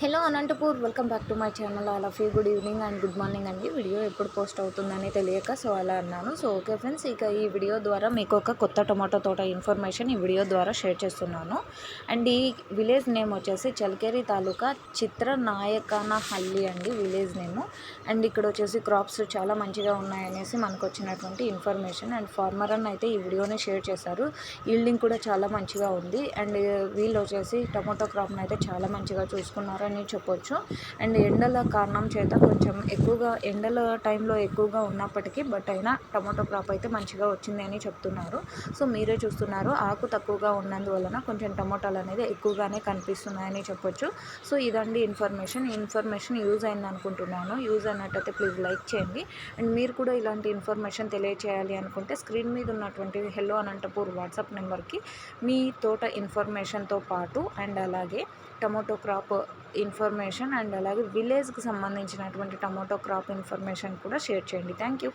Hello Anantapur welcome back to my channel. అలా fee good evening and good morning అండి. Video ఎప్పుడు post అవుతుందని తెలియక సో అలా అన్నాను. సో ఓకే ఫ్రెండ్స్ ఇక ఈ వీడియో ద్వారా మీకు ఒక కొత్త టొమాటో తోట ఇన్ఫర్మేషన్ ఈ వీడియో ద్వారా షేర్ చేస్తున్నాను. అండ్ ఈ విలేజ్ నేమ్ వచ్చేసి చల్కేరి తాలూకా చిత్ర నాయకనహల్లి అండి విలేజ్ నేము. అండ్ ఇక్కడ వచ్చేసి క్రాప్స్ చాలా మంచిగా ఉన్నాయనేసి మనకు వచ్చినటువంటి ఇన్ఫర్మేషన్. అండ్ ఫార్మర్ అని అయితే ఈ వీడియోని షేర్ చేశారు. ఈల్డింగ్ కూడా చాలా మంచిగా ఉంది. అండ్ వీళ్ళు వచ్చేసి టొమాటో క్రాప్ని అయితే చాలా మంచిగా చూసుకున్నారు. అని చెప్పొచ్చు. అండ్ ఎండల కారణం చేత కొంచెం ఎక్కువగా ఎండల టైంలో ఎక్కువగా ఉన్నప్పటికీ బట్ అయినా టమాటో క్రాప్ అయితే మంచిగా వచ్చింది అని చెప్తున్నారు. సో మీరే చూస్తున్నారు ఆకు తక్కువగా ఉన్నందువలన కొంచెం టమాటాలు అనేది ఎక్కువగానే కనిపిస్తున్నాయని చెప్పొచ్చు. సో ఇదండి ఇన్ఫర్మేషన్. ఈ ఇన్ఫర్మేషన్ యూజ్ అయింది అనుకుంటున్నాను. యూజ్ అయినట్టయితే ప్లీజ్ లైక్ చేయండి. అండ్ మీరు కూడా ఇలాంటి ఇన్ఫర్మేషన్ తెలియచేయాలి అనుకుంటే స్క్రీన్ మీద ఉన్నటువంటి హెల్లో అనంతపూర్ వాట్సాప్ నెంబర్కి మీ తోట ఇన్ఫర్మేషన్తో పాటు అండ్ అలాగే టమోటో క్రాప్ ఇన్ఫర్మేషన్ అండ్ అలాగే విలేజ్కి సంబంధించినటువంటి టమోటో క్రాప్ ఇన్ఫర్మేషన్ కూడా షేర్ చేయండి. Thank you.